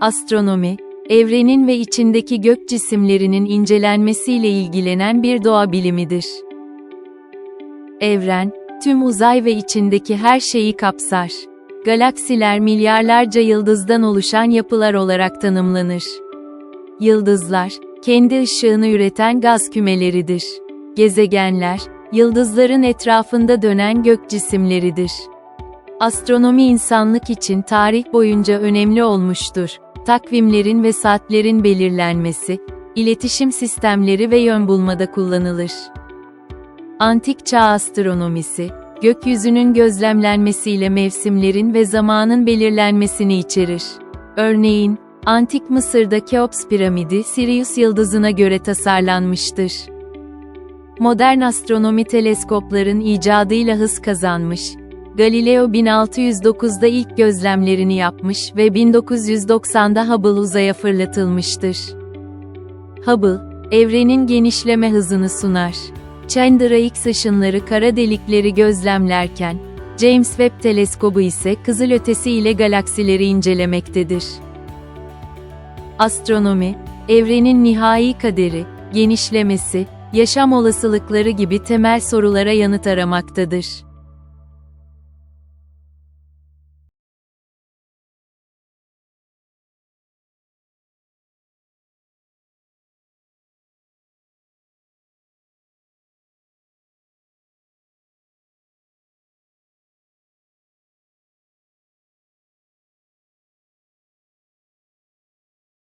Astronomi, evrenin ve içindeki gök cisimlerinin incelenmesiyle ilgilenen bir doğa bilimidir. Evren, tüm uzay ve içindeki her şeyi kapsar. Galaksiler milyarlarca yıldızdan oluşan yapılar olarak tanımlanır. Yıldızlar, kendi ışığını üreten gaz kümeleridir. Gezegenler, yıldızların etrafında dönen gök cisimleridir. Astronomi insanlık için tarih boyunca önemli olmuştur. Takvimlerin ve saatlerin belirlenmesi, iletişim sistemleri ve yön bulmada kullanılır. Antik çağ astronomisi, gökyüzünün gözlemlenmesiyle mevsimlerin ve zamanın belirlenmesini içerir. Örneğin, Antik Mısır'da Keops piramidi Sirius yıldızına göre tasarlanmıştır. Modern astronomi teleskopların icadıyla hız kazanmış. Galileo 1609'da ilk gözlemlerini yapmış ve 1990'da Hubble uzaya fırlatılmıştır. Hubble, evrenin genişleme hızını sunar. Chandra X ışınları kara delikleri gözlemlerken, James Webb teleskobu ise kızılötesi ile galaksileri incelemektedir. Astronomi, evrenin nihai kaderi, genişlemesi, yaşam olasılıkları gibi temel sorulara yanıt aramaktadır.